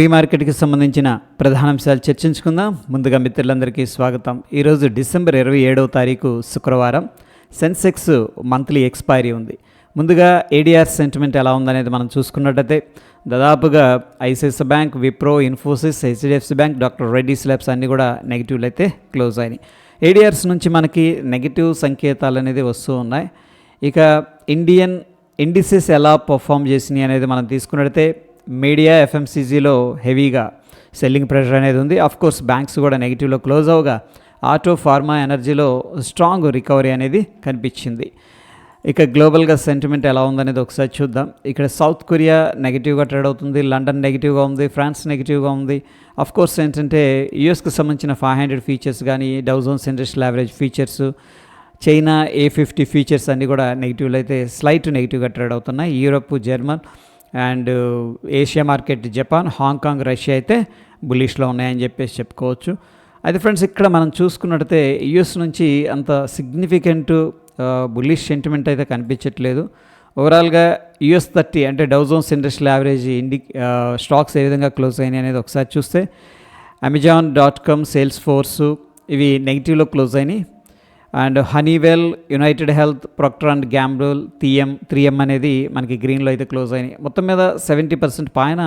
Pre మార్కెట్కి సంబంధించిన ప్రధాన అంశాలు చర్చించుకుందాం. ముందుగా మిత్రులందరికీ స్వాగతం. ఈరోజు డిసెంబర్ ఇరవై ఏడవ తారీఖు శుక్రవారం. సెన్సెక్స్ మంత్లీ ఎక్స్పైరీ ఉంది. ముందుగా ఏడిఆర్ సెంటిమెంట్ ఎలా ఉందనేది మనం చూసుకున్నట్టయితే దాదాపుగా ICICI bank Wipro Infosys HDFC bank doctor Reddy labs అన్నీ కూడా నెగిటివ్లు అయితే క్లోజ్ అయినాయి. ఏడిఆర్స్ నుంచి మనకి నెగిటివ్ సంకేతాలు అనేది వస్తూ ఉన్నాయి. ఇక ఇండియన్ ఇండిసెస్ ఎలా పర్ఫామ్ చేసినాయి అనేది మనం తీసుకున్నట్టయితే మీడియా ఎఫ్ఎంసీజీలో హెవీగా సెల్లింగ్ ప్రెషర్ అనేది ఉంది. అఫ్ కోర్స్ బ్యాంక్స్ కూడా నెగిటివ్లో క్లోజ్ అవగా ఆటో ఫార్మా ఎనర్జీలో స్ట్రాంగ్ రికవరీ అనేది కనిపించింది. ఇక గ్లోబల్గా సెంటిమెంట్ ఎలా ఉందనేది ఒకసారి చూద్దాం. ఇక్కడ సౌత్ కొరియా నెగిటివ్గా ట్రేడ్ అవుతుంది. లండన్ నెగిటివ్గా ఉంది. ఫ్రాన్స్ నెగిటివ్గా ఉంది. అఫ్ కోర్స్ ఏంటంటే యుఎస్కి సంబంధించిన ఫైవ్ హండ్రెడ్ ఫీచర్స్ కానీ Dow Jones industrial average features China A fifty features అన్నీ కూడా నెగిటివ్లు అయితే స్లైట్ నెగిటివ్గా ట్రేడ్ అవుతున్నాయి. Europe German and Asia market Japan Hong Kong Russia అయితే బులిష్లో ఉన్నాయని చెప్పేసి చెప్పుకోవచ్చు. అయితే ఫ్రెండ్స్ ఇక్కడ మనం చూసుకున్నట్టయితే యుఎస్ నుంచి అంత సిగ్నిఫికెంట్ బుల్లిష్ సెంటిమెంట్ అయితే కనిపించట్లేదు. ఓవరాల్గా యుఎస్ థర్టీ అంటే డౌజోన్స్ ఇండస్ట్రియల్ యావరేజ్ ఇండి స్టాక్స్ ఏ విధంగా క్లోజ్ అయినాయి అనేది ఒకసారి చూస్తే Amazon dot com sales force ఇవి నెగిటివ్లో క్లోజ్ అయినాయి. And Honeywell United Health Procter and Gamble TM three M అనేది మనకి గ్రీన్లో అయితే క్లోజ్ అయినాయి. మొత్తం మీద సెవెంటీ పర్సెంట్ పైన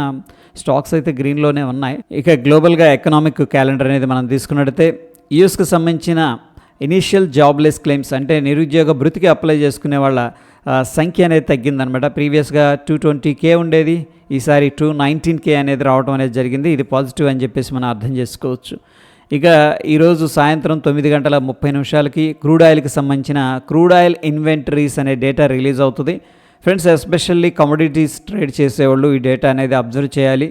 స్టాక్స్ అయితే గ్రీన్లోనే ఉన్నాయి. ఇక గ్లోబల్గా ఎకనామిక్ క్యాలెండర్ అనేది మనం తీసుకున్నట్టయితే యూఎస్కి సంబంధించిన ఇనీషియల్ జాబ్లెస్ క్లెయిమ్స్ అంటే నిరుద్యోగ భృతికి అప్లై చేసుకునే వాళ్ళ సంఖ్య అనేది తగ్గిందనమాట ప్రీవియస్గా టూ ట్వంటీ కే ఉండేది ఈసారి టూ నైన్టీన్ కే అనేది రావడం అనేది జరిగింది. ఇది పాజిటివ్ అని చెప్పేసి మనం అర్థం చేసుకోవచ్చు. ఇక ఈరోజు సాయంత్రం తొమ్మిది గంటల ముప్పై నిమిషాలకి క్రూడ్ ఆయిల్కి సంబంధించిన క్రూడ్ ఆయిల్ ఇన్వెంటరీస్ అనే డేటా రిలీజ్ అవుతుంది. ఫ్రెండ్స్ ఎస్పెషల్లీ కమోడిటీస్ ట్రేడ్ చేసేవాళ్ళు ఈ డేటా అనేది అబ్జర్వ్ చేయాలి.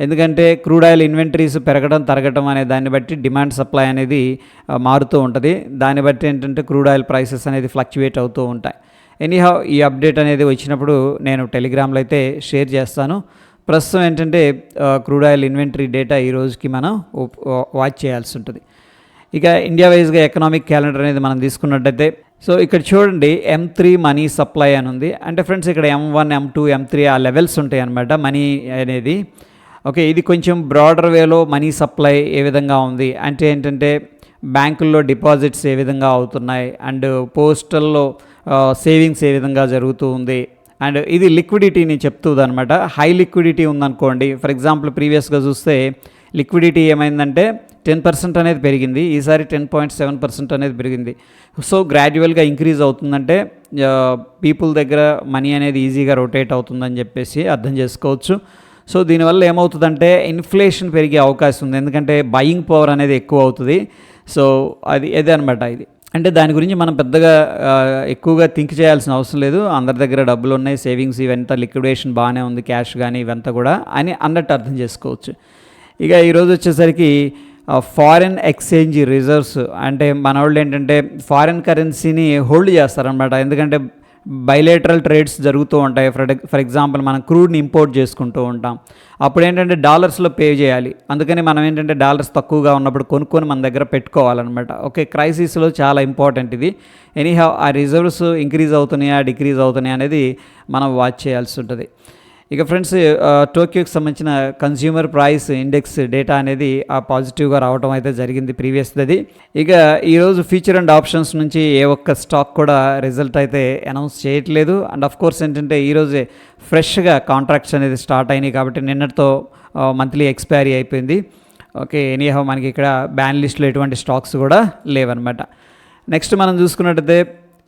ఎందుకంటే క్రూడ్ ఆయిల్ ఇన్వెంటరీస్ పెరగడం తరగటం అనే దాన్ని బట్టి డిమాండ్ సప్లై అనేది మారుతూ ఉంటుంది. దాన్ని బట్టి ఏంటంటే క్రూడ్ ఆయిల్ ప్రైసెస్ అనేది ఫ్లక్చువేట్ అవుతూ ఉంటాయి. ఎనీహౌ ఈ అప్డేట్ అనేది వచ్చినప్పుడు నేను టెలిగ్రామ్లో అయితే షేర్ చేస్తాను. ప్రస్తుతం ఏంటంటే క్రూడ్ ఆయిల్ ఇన్వెంటరీ డేటా ఈ రోజుకి మనం వాచ్ చేయాల్సి ఉంటుంది. ఇక ఇండియా వైజ్గా ఎకనామిక్ క్యాలెండర్ అనేది మనం తీసుకున్నట్టయితే సో ఇక్కడ చూడండి ఎం త్రీ మనీ సప్లై అని ఉంది. అంటే ఫ్రెండ్స్ ఇక్కడ M one M two M three ఆ లెవెల్స్ ఉంటాయి అన్నమాట మనీ అనేది. ఓకే ఇది కొంచెం బ్రాడర్ వేలో మనీ సప్లై ఏ విధంగా ఉంది? అంటే ఏంటంటే బ్యాంకుల్లో డిపాజిట్స్ ఏ విధంగా అవుతున్నాయి? అండ్ పోస్టల్లో సేవింగ్స్ ఏ విధంగా జరుగుతూ ఉంది? అండ్ ఇది లిక్విడిటీని చెప్తుందనమాట హై లిక్విడిటీ ఉందనుకోండి ఫర్ ఎగ్జాంపుల్ ప్రీవియస్గా చూస్తే లిక్విడిటీ ఏమైందంటే టెన్ పర్సెంట్ అనేది పెరిగింది ఈసారి టెన్ పాయింట్ సెవెన్ పర్సెంట్ అనేది పెరిగింది. సో గ్రాడ్యువల్గా ఇంక్రీజ్ అవుతుందంటే పీపుల్ దగ్గర మనీ అనేది ఈజీగా రొటేట్ అవుతుందని చెప్పేసి అర్థం చేసుకోవచ్చు. సో దీనివల్ల ఏమవుతుందంటే ఇన్ఫ్లేషన్ పెరిగే అవకాశం ఉంది ఎందుకంటే బయింగ్ పవర్ అనేది ఎక్కువ అవుతుంది. సో అది ఇదే అనమాట ఇది. అంటే దాని గురించి మనం పెద్దగా ఎక్కువగా థింక్ చేయాల్సిన అవసరం లేదు. అందరి దగ్గర డబ్బులు ఉన్నాయి సేవింగ్స్ ఇవంతా లిక్విడేషన్ బాగానే ఉంది క్యాష్ కానీ ఇవంతా కూడా అని అన్నట్టు అర్థం చేసుకోవచ్చు. ఇక ఈరోజు వచ్చేసరికి ఫారిన్ ఎక్స్చేంజ్ రిజర్వ్స్ అంటే మన వాళ్ళు ఏంటంటే ఫారిన్ కరెన్సీని హోల్డ్ చేస్తారనమాట ఎందుకంటే బైలేటరల్ ట్రేడ్స్ జరుగుతూ ఉంటాయి. ఫర్ ఫర్ ఎగ్జాంపుల్ మనం క్రూడ్ని ఇంపోర్ట్ చేసుకుంటూ ఉంటాం. అప్పుడు ఏంటంటే డాలర్స్లో పే చేయాలి. అందుకని మనం ఏంటంటే డాలర్స్ తక్కువగా ఉన్నప్పుడు కొనుక్కొని మన దగ్గర పెట్టుకోవాలన్నమాట. ఓకే క్రైసిస్లో చాలా ఇంపార్టెంట్ ఇది. ఎనీహౌ ఆ రిజర్వ్స్ ఇంక్రీజ్ అవుతున్నాయా డిక్రీజ్ అవుతున్నాయా అనేది మనం వాచ్ చేయాల్సి ఉంటుంది. ఇక ఫ్రెండ్స్ టోక్యోకి సంబంధించిన కన్స్యూమర్ ప్రైస్ ఇండెక్స్ డేటా అనేది ఆ పాజిటివ్గా రావడం అయితే జరిగింది ప్రీవియస్ది. ఇక ఈరోజు ఫ్యూచర్ అండ్ ఆప్షన్స్ నుంచి ఏ ఒక్క స్టాక్ కూడా రిజల్ట్ అయితే అనౌన్స్ చేయట్లేదు. అండ్ ఆఫ్ కోర్స్ ఏంటంటే ఈరోజే ఫ్రెష్గా కాంట్రాక్ట్స్ అనేది స్టార్ట్ అయినాయి కాబట్టి నిన్నటితో మంత్లీ ఎక్స్పైరీ అయిపోయింది. ఓకే ఎనీహౌ మనకి ఇక్కడ బ్యాన్ లిస్ట్లో ఎటువంటి స్టాక్స్ కూడా లేవన్నమాట. నెక్స్ట్ మనం చూసుకున్నట్టయితే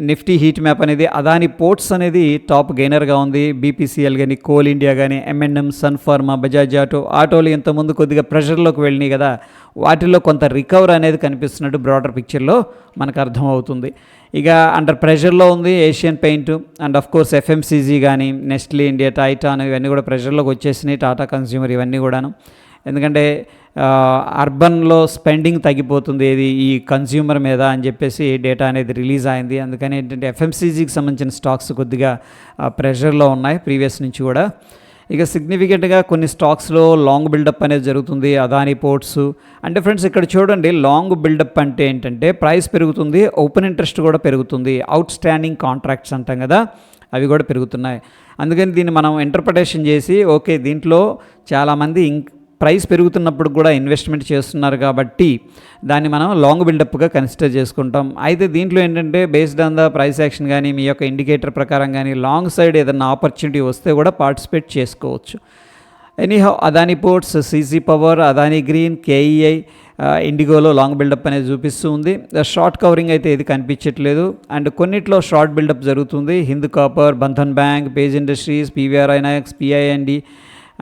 నిఫ్టీ హీట్ మ్యాప్ అనేది అదాని పోర్ట్స్ అనేది టాప్ గెయినర్గా ఉంది. బీపీసీఎల్ కానీ కోల్ ఇండియా కానీ M N M M&M, Sun Pharma Bajaj auto ఆటోలు ఇంతకుముందు కొద్దిగా ప్రెషర్లోకి వెళ్ళినాయి కదా వాటిల్లో కొంత రికవర్ అనేది కనిపిస్తున్నట్టు బ్రాడర్ పిక్చర్లో మనకు అర్థమవుతుంది. ఇక అండర్ ప్రెషర్లో ఉంది Asian paint and of course FMCG కానీ నెస్ట్లీ ఇండియా టైటాన్ ఇవన్నీ కూడా ప్రెషర్లోకి వచ్చేసినాయి టాటా కన్స్యూమర్ ఇవన్నీ కూడాను. ఎందుకంటే అర్బన్లో స్పెండింగ్ తగ్గిపోతుంది ఏది ఈ కన్స్యూమర్ మీద అని చెప్పేసి డేటా అనేది రిలీజ్ అయింది. అందుకని ఏంటంటే ఎఫ్ఎంసీజీకి సంబంధించిన స్టాక్స్ కొద్దిగా ప్రెషర్లో ఉన్నాయి ప్రీవియస్ నుంచి కూడా. ఇక సిగ్నిఫికెంట్గా కొన్ని స్టాక్స్లో లాంగ్ బిల్డప్ అనేది జరుగుతుంది అదాని పోర్ట్స్. అంటే ఫ్రెండ్స్ ఇక్కడ చూడండి లాంగ్ బిల్డప్ అంటే ఏంటంటే ప్రైస్ పెరుగుతుంది ఓపెన్ ఇంట్రెస్ట్ కూడా పెరుగుతుంది అవుట్ స్టాండింగ్ కాంట్రాక్ట్స్ అంటాం కదా అవి కూడా పెరుగుతున్నాయి. అందుకని దీన్ని మనం ఇంటర్ప్రిటేషన్ చేసి ఓకే దీంట్లో చాలామంది ఇంక్ ప్రైస్ పెరుగుతున్నప్పుడు కూడా ఇన్వెస్ట్మెంట్ చేస్తున్నారు కాబట్టి దాన్ని మనం లాంగ్ బిల్డప్గా కన్సిడర్ చేసుకుంటాం. అయితే దీంట్లో ఏంటంటే based on the price action కానీ మీ యొక్క ఇండికేటర్ ప్రకారం కానీ లాంగ్ సైడ్ ఏదైనా ఆపర్చునిటీ వస్తే కూడా పార్టిసిపేట్ చేసుకోవచ్చు. Anyhow Adani ports CC power Adani green KEI ఇండిగోలో long buildup అనేది చూపిస్తూ ఉంది. షార్ట్ కవరింగ్ అయితే ఇది కనిపించట్లేదు. అండ్ కొన్నిట్లో షార్ట్ బిల్డప్ జరుగుతుంది. Hindu copper Bandhan bank Page industries PVR INOX P I N D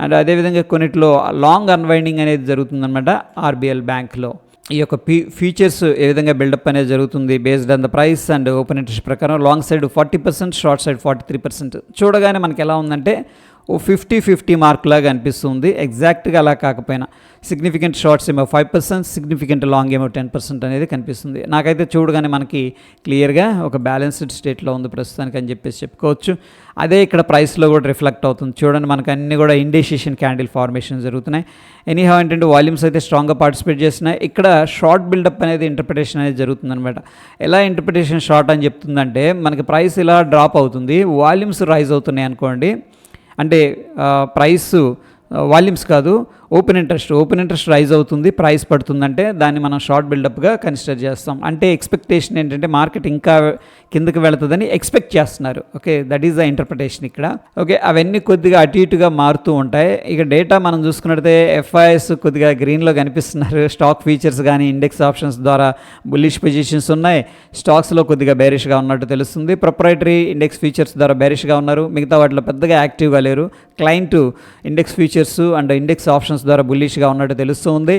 and అదేవిధంగా కొన్నిట్లో లాంగ్ అన్వైండింగ్ అనేది జరుగుతుందన్నమాట ఆర్బిఎల్ బ్యాంక్లో. ఈ యొక్క ఫీ ఫీచర్స్ ఏ విధంగా బిల్డప్ అనేది జరుగుతుంది based on the price and open interest ప్రకారం long side forty percent short side forty three percent చూడగానే మనకి ఎలా ఉందంటే ఓ ఫిఫ్టీ ఫిఫ్టీ మార్క్ లాగా అనిపిస్తుంది. ఎగ్జాక్ట్గా అలా కాకపోయినా సిగ్నిఫికెంట్ షార్ట్స్ ఏమో ఫైవ్ పర్సెంట్ సిగ్నిఫికెంట్ లాంగ్ ఏమో టెన్ పర్సెంట్ అనేది కనిపిస్తుంది. నాకైతే చూడగానే మనకి క్లియర్గా ఒక బ్యాలెన్స్డ్ స్టేట్లో ఉంది ప్రస్తుతానికి అని చెప్పేసి చెప్పుకోవచ్చు. అదే ఇక్కడ ప్రైస్లో కూడా రిఫ్లెక్ట్ అవుతుంది. చూడండి మనకు అన్ని కూడా ఇండెసిషన్ క్యాండిల్ ఫార్మేషన్ జరుగుతున్నాయి. ఎనీహౌ ఏంటంటే వాల్యూమ్స్ అయితే స్ట్రాంగ్గా పార్టిసిపేట్ చేస్తున్నాయి. ఇక్కడ షార్ట్ బిల్డప్ అనేది ఇంటర్ప్రిటేషన్ అనేది జరుగుతుంది అనమాట ఎలా ఇంటర్ప్రిటేషన్ షార్ట్ అని చెప్తుందంటే మనకి ప్రైస్ ఇలా డ్రాప్ అవుతుంది. వాల్యూమ్స్ రైజ్ అవుతున్నాయి అనుకోండి అంటే ప్రైస్ వాల్యూమ్స్ కాదు open interest open interest rise అవుతుంది ప్రైస్ పడుతుందంటే దాన్ని మనం షార్ట్ బిల్డప్గా కన్సిడర్ చేస్తాం. అంటే ఎక్స్పెక్టేషన్ ఏంటంటే మార్కెట్ ఇంకా కిందకి వెళుతుందని ఎక్స్పెక్ట్ చేస్తున్నారు. Okay that is the interpretation ఇక్కడ. ఓకే అవన్నీ కొద్దిగా అటు ఇటుగా మారుతూ ఉంటాయి. ఇక డేటా మనం చూసుకున్నట్లయితే ఎఫ్ఐఎస్ కొద్దిగా గ్రీన్లో కనిపిస్తున్నారు. స్టాక్ ఫీచర్స్ కానీ ఇండెక్స్ ఆప్షన్స్ ద్వారా బుల్లిష్ పొజిషన్స్ ఉన్నాయి. స్టాక్స్లో కొద్దిగా బేరిష్గా ఉన్నట్టు తెలుస్తుంది. ప్రొప్రైటరీ ఇండెక్స్ ఫీచర్స్ ద్వారా బేరిష్గా ఉన్నారు. మిగతా వాటిలో పెద్దగా యాక్టివ్గా లేరు. Client index features and index options ద్వారా బుల్లిష్గా ఉన్నట్టు తెలుస్తుంది.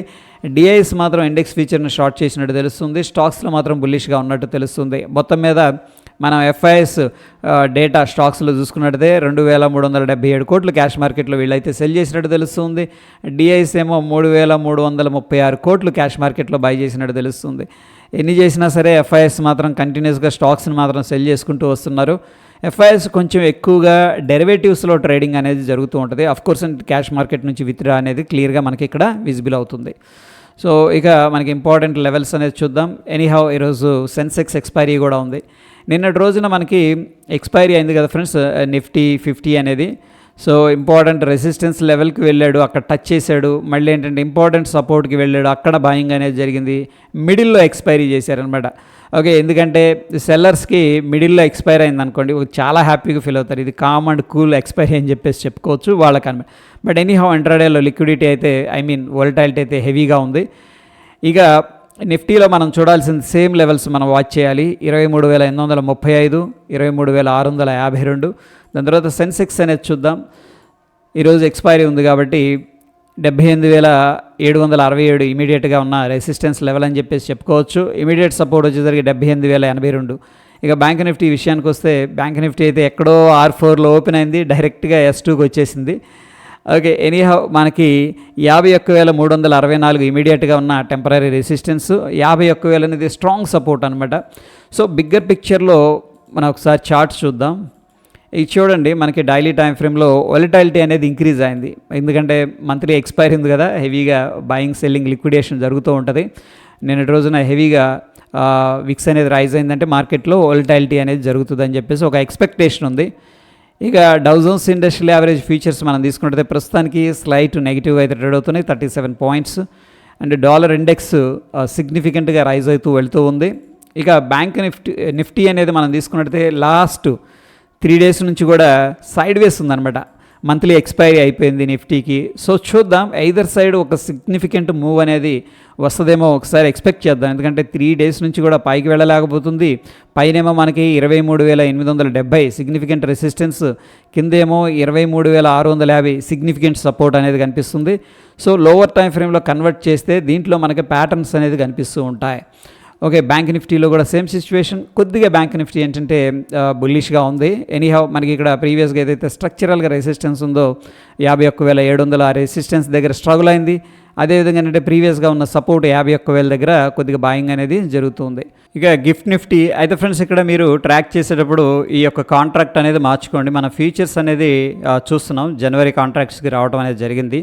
డిఐఎస్ మాత్రం ఇండెక్స్ ఫీచర్ని షార్ట్ చేసినట్టు తెలుస్తుంది. స్టాక్స్లో మాత్రం బుల్లిష్గా ఉన్నట్టు తెలుస్తుంది. మొత్తం మీద మనం ఎఫ్ఐఎస్ డేటా స్టాక్స్లో చూసుకున్నట్టయితే రెండు వేల మూడు వందల డెబ్బై ఏడు కోట్లు క్యాష్ మార్కెట్లో వీళ్ళైతే సెల్ చేసినట్టు తెలుస్తుంది. డిఐఎస్ ఏమో మూడు వేల మూడు వందల ముప్పై ఆరు కోట్లు క్యాష్ మార్కెట్లో బై చేసినట్టు తెలుస్తుంది. ఎన్ని చేసినా సరే ఎఫ్ఐఎస్ మాత్రం కంటిన్యూస్గా స్టాక్స్ని మాత్రం సెల్ చేసుకుంటూ వస్తున్నారు. ఎఫ్ఐఎస్ కొంచెం ఎక్కువగా డెరివేటివ్స్లో ట్రేడింగ్ అనేది జరుగుతూ ఉంటుంది. అఫ్ కోర్స్ క్యాష్ మార్కెట్ నుంచి విత్డ్రా అనేది క్లియర్గా మనకి ఇక్కడ విజిబుల్ అవుతుంది. సో ఇక మనకి ఇంపార్టెంట్ లెవెల్స్ అనేది చూద్దాం. ఎనీహౌ ఈరోజు సెన్సెక్స్ ఎక్స్పైరీ కూడా ఉంది. నిన్నటి రోజున మనకి ఎక్స్పైరీ అయింది కదా ఫ్రెండ్స్ నిఫ్టీ ఫిఫ్టీ అనేది. సో ఇంపార్టెంట్ రెసిస్టెన్స్ లెవెల్కి వెళ్ళాడు అక్కడ టచ్ చేశాడు మళ్ళీ ఏంటంటే ఇంపార్టెంట్ సపోర్ట్కి వెళ్ళాడు అక్కడ బాయింగ్ అనేది జరిగింది మిడిల్లో ఎక్స్పైరీ చేశారనమాట ఓకే ఎందుకంటే సెల్లర్స్కి మిడిల్లో ఎక్స్పైర్ అయింది అనుకోండి చాలా హ్యాపీగా ఫీల్ అవుతారు. ఇది కామ్ అండ్ కూల్ ఎక్స్పైరీ అని చెప్పేసి చెప్పుకోవచ్చు వాళ్ళకి అనమాట బట్ ఎనీ హౌ ఇంట్రాడేలో లిక్విడిటీ అయితే ఐ మీన్ వోల్టాలిటీ అయితే హెవీగా ఉంది. ఇక నిఫ్టీలో మనం చూడాల్సిన సేమ్ లెవెల్స్ మనం వాచ్ చేయాలి. ఇరవై మూడు వేల ఎనిమిది వందల ముప్పై ఐదు ఇరవై మూడు వేల ఆరు వందల యాభై రెండు దాని తర్వాత సెన్సెక్స్ అనేది చూద్దాం. ఈరోజు ఎక్స్పైరీ ఉంది కాబట్టి డెబ్బై ఎనిమిది వేల ఏడు వందల అరవై ఏడు ఇమీడియట్గా ఉన్న రెసిస్టెన్స్ లెవెల్ అని చెప్పేసి చెప్పుకోవచ్చు. ఇమీడియట్ సపోర్ట్ వచ్చేసరికి డెబ్బై ఎనిమిది వేల ఎనభై రెండు. ఇక బ్యాంక్ నిఫ్టీ విషయానికి వస్తే బ్యాంక్ నిఫ్టీ అయితే ఎక్కడో ఆర్ ఫోర్లో ఓపెన్ అయింది డైరెక్ట్గా ఎస్ టూకి వచ్చేసింది. ఓకే ఎనీహౌ మనకి యాభై ఒక్క వేల మూడు వందల అరవై నాలుగు ఇమీడియట్గా ఉన్న టెంపరీ రెసిస్టెన్స్ యాభై ఒక్క వేల అనేది స్ట్రాంగ్ సపోర్ట్ అనమాట సో బిగ్గర్ పిక్చర్లో మనం ఒకసారి చార్ట్స్ చూద్దాం. ఇది చూడండి మనకి డైలీ టైం ఫ్రేమ్లో ఒలిటాలిటీ అనేది ఇంక్రీజ్ అయింది. ఎందుకంటే మంత్లీ ఎక్స్పైర్ ఉంది కదా హెవీగా బయింగ్ సెల్లింగ్ లిక్విడేషన్ జరుగుతూ ఉంటుంది. నిన్నటి రోజున హెవీగా విక్స్ అనేది రైజ్ అయిందంటే మార్కెట్లో ఒలిటాలిటీ అనేది జరుగుతుందని చెప్పేసి ఒక ఎక్స్పెక్టేషన్ ఉంది. ఇక డౌజన్స్ ఇండస్ట్రియల్ యావరేజ్ ఫీచర్స్ మనం తీసుకుంటే ప్రస్తుతానికి స్లైట్ నెగిటివ్ అయితే ట్రేడ్ అవుతున్నాయి thirty seven points and dollar index సిగ్నిఫికెంట్గా rise అవుతూ వెళ్తూ ఉంది. ఇక బ్యాంక్ నిఫ్టీ నిఫ్టీ అనేది మనం తీసుకున్నట్టయితే లాస్ట్ త్రీ డేస్ నుంచి కూడా సైడ్ వేస్ అనమాట మంత్లీ ఎక్స్పైరీ అయిపోయింది నిఫ్టీకి సో చూద్దాం ఐదర్ సైడ్ ఒక సిగ్నిఫికెంట్ మూవ్ అనేది వస్తుందేమో ఒకసారి ఎక్స్పెక్ట్ చేద్దాం. ఎందుకంటే త్రీ డేస్ నుంచి కూడా పైకి వెళ్ళలేకపోతుంది. పైనేమో మనకి ఇరవై మూడు వేల ఎనిమిది వందల డెబ్బై సిగ్నిఫికెంట్ రెసిస్టెన్స్ కిందేమో ఇరవై మూడు వేల ఆరు వందల యాభై సిగ్నిఫికెంట్ సపోర్ట్ అనేది కనిపిస్తుంది. సో లోవర్ టైం ఫ్రేమ్లో కన్వర్ట్ చేస్తే దీంట్లో మనకి ప్యాటర్న్స్ అనేది కనిపిస్తూ ఉంటాయి. ఓకే బ్యాంక్ నిఫ్టీలో కూడా సేమ్ సిచ్యువేషన్. కొద్దిగా బ్యాంక్ నిఫ్టీ ఏంటంటే బుల్లిష్గా ఉంది. ఎనీహౌ మనకి ఇక్కడ ప్రీవియస్గా ఏదైతే స్ట్రక్చరల్గా రెసిస్టెన్స్ ఉందో యాభై ఒక్క వేల ఏడు వందల ఆ రెసిస్టెన్స్ దగ్గర స్ట్రగుల్ అయింది. అదేవిధంగా ఏంటంటే ప్రీవియస్గా ఉన్న సపోర్ట్ యాభై ఒక్క వేల దగ్గర కొద్దిగా బాయింగ్ అనేది జరుగుతుంది. ఇక గిఫ్ట్ నిఫ్టీ అయితే ఫ్రెండ్స్ ఇక్కడ మీరు ట్రాక్ చేసేటప్పుడు ఈ యొక్క కాంట్రాక్ట్ అనేది మార్చుకోండి. మన ఫీచర్స్ అనేది చూస్తున్నాం. జనవరి కాంట్రాక్ట్స్కి రావడం అనేది జరిగింది.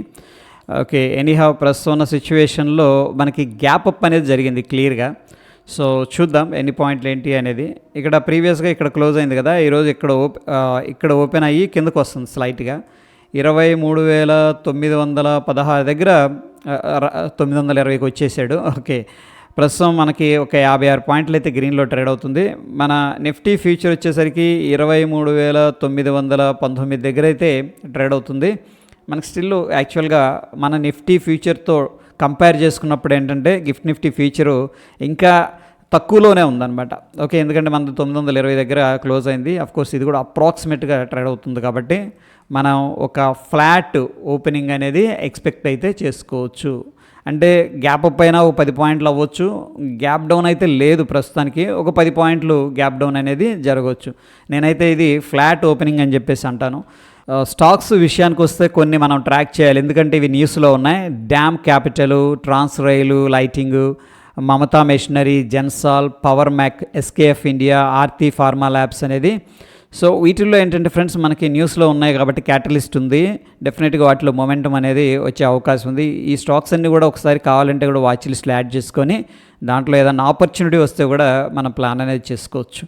ఓకే ఎనీహౌ ప్రస్తుతం ఉన్న సిచ్యువేషన్లో మనకి గ్యాప్ అప్ అనేది జరిగింది క్లియర్గా సో చూద్దాం ఎన్ని పాయింట్లు ఏంటి అనేది. ఇక్కడ ప్రీవియస్గా ఇక్కడ క్లోజ్ అయింది కదా ఈరోజు ఇక్కడ ఓప్ ఇక్కడ ఓపెన్ అయ్యి కిందకు వస్తుంది స్లైట్గా ఇరవై మూడు వేల తొమ్మిది వందల పదహారు దగ్గర తొమ్మిది వందల ఇరవైకి వచ్చేసాడు. ఓకే. ప్రస్తుతం మనకి ఒక యాభై ఆరు పాయింట్లు అయితే గ్రీన్లో ట్రేడ్ అవుతుంది. మన నిఫ్టీ ఫ్యూచర్ వచ్చేసరికి ఇరవై మూడు వేల తొమ్మిది వందల పంతొమ్మిది దగ్గర అయితే ట్రేడ్ అవుతుంది. మనకి స్టిల్ యాక్చువల్గా మన నిఫ్టీ ఫ్యూచర్తో కంపేర్ చేసుకున్నప్పుడు ఏంటంటే గిఫ్ట్ నిఫ్టీ ఫీచరు ఇంకా తక్కువలోనే ఉందన్నమాట. ఓకే ఎందుకంటే మనది తొమ్మిది వందల ఇరవై దగ్గర క్లోజ్ అయింది. అఫ్ కోర్స్ ఇది కూడా అప్రాక్సిమేట్గా ట్రేడ్ అవుతుంది కాబట్టి మనం ఒక ఫ్లాట్ ఓపెనింగ్ అనేది ఎక్స్పెక్ట్ అయితే చేసుకోవచ్చు. అంటే గ్యాప్ అప్ అయినా ఒక పది పాయింట్లు అవ్వచ్చు. గ్యాప్ డౌన్ అయితే లేదు ప్రస్తుతానికి. ఒక పది పాయింట్లు గ్యాప్ డౌన్ అనేది జరగవచ్చు. నేనైతే ఇది ఫ్లాట్ ఓపెనింగ్ అని చెప్పేసి అంటాను. స్టాక్స్ విషయానికి వస్తే కొన్ని మనం ట్రాక్ చేయాలి. ఎందుకంటే ఇవి న్యూస్లో ఉన్నాయి. Dam capital Transrail lighting Mamata machinery Gensol power Mac SKF India Aarti pharma labs అనేది. సో వీటిల్లో ఏంటంటే ఫ్రెండ్స్ మనకి న్యూస్లో ఉన్నాయి కాబట్టి క్యాటలిస్ట్ ఉంది. డెఫినెట్గా వాటిలో మొమెంటం అనేది వచ్చే అవకాశం ఉంది. ఈ స్టాక్స్ అన్నీ కూడా ఒకసారి కావాలంటే కూడా వాచ్ లిస్ట్లో యాడ్ చేసుకొని దాంట్లో ఏదైనా ఆపర్చునిటీ వస్తే కూడా మనం ప్లాన్ అనేది చేసుకోవచ్చు.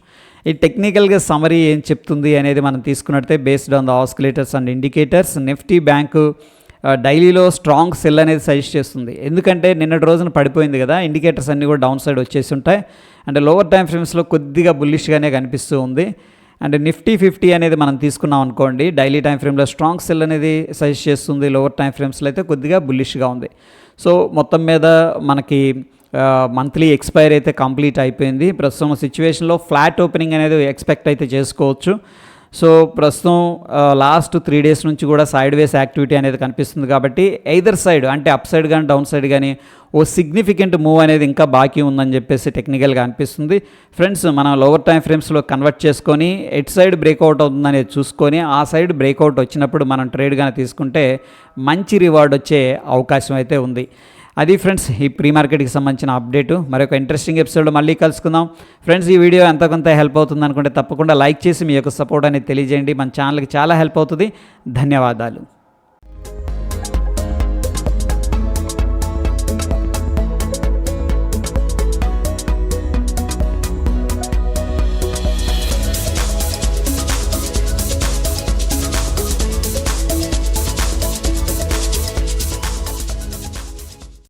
ఈ టెక్నికల్గా సమరీ ఏం చెప్తుంది అనేది మనం తీసుకున్నట్టే based on the oscillators and indicators. Nifty bank డైలీలో strong sell అనేది సజెస్ట్ చేస్తుంది. ఎందుకంటే నిన్నటి రోజున పడిపోయింది కదా ఇండికేటర్స్ అన్నీ కూడా డౌన్ సైడ్ వచ్చేసి ఉంటాయి. అంటే లోవర్ టైం ఫ్రేమ్స్లో కొద్దిగా బుల్లిష్గానే కనిపిస్తూ ఉంది. అండ్ నిఫ్టీ ఫిఫ్టీ అనేది మనం తీసుకున్నాం అనుకోండి డైలీ టైం ఫ్రేమ్లో స్ట్రాంగ్ సెల్ అనేది సజెస్ట్ చేస్తుంది. లోవర్ టైం ఫ్రేమ్స్లో అయితే కొద్దిగా బుల్లిష్గా ఉంది. సో మొత్తం మీద మనకి మంత్లీ ఎక్స్పైర్ అయితే కంప్లీట్ అయిపోయింది. ప్రస్తుతం సిచ్యువేషన్లో ఫ్లాట్ ఓపెనింగ్ అనేది ఎక్స్పెక్ట్ అయితే చేసుకోవచ్చు. సో ప్రస్తుతం లాస్ట్ త్రీ డేస్ నుంచి కూడా సైడ్ వేస్ యాక్టివిటీ అనేది కనిపిస్తుంది కాబట్టి ఎయిదర్ సైడ్ అంటే అప్ సైడ్ కానీ డౌన్ సైడ్ కానీ ఓ సిగ్నిఫికెంట్ మూవ్ అనేది ఇంకా బాకీ ఉందని చెప్పేసి టెక్నికల్గా అనిపిస్తుంది. ఫ్రెండ్స్ మనం లోవర్ టైం ఫ్రేమ్స్లో కన్వర్ట్ చేసుకొని ఎట్ సైడ్ బ్రేక్అవుట్ అవుతుందనేది చూసుకొని ఆ సైడ్ బ్రేక్అవుట్ వచ్చినప్పుడు మనం ట్రేడ్ కానీ తీసుకుంటే మంచి రివార్డ్ వచ్చే అవకాశం అయితే ఉంది. అది ఫ్రెండ్స్ ఈ ప్రీ మార్కెట్కి సంబంధించిన అప్డేట్ మరొక ఇంట్రెస్టింగ్ ఎపిసోడ్లో మళ్ళీ కలుసుకుందాం. ఫ్రెండ్స్ ఈ వీడియో ఎంత కొంత హెల్ప్ అవుతుంది అనుకుంటే తప్పకుండా లైక్ చేసి మీ యొక్క సపోర్ట్ అనేది తెలియజేయండి. మన ఛానల్కి చాలా హెల్ప్ అవుతుంది. ధన్యవాదాలు.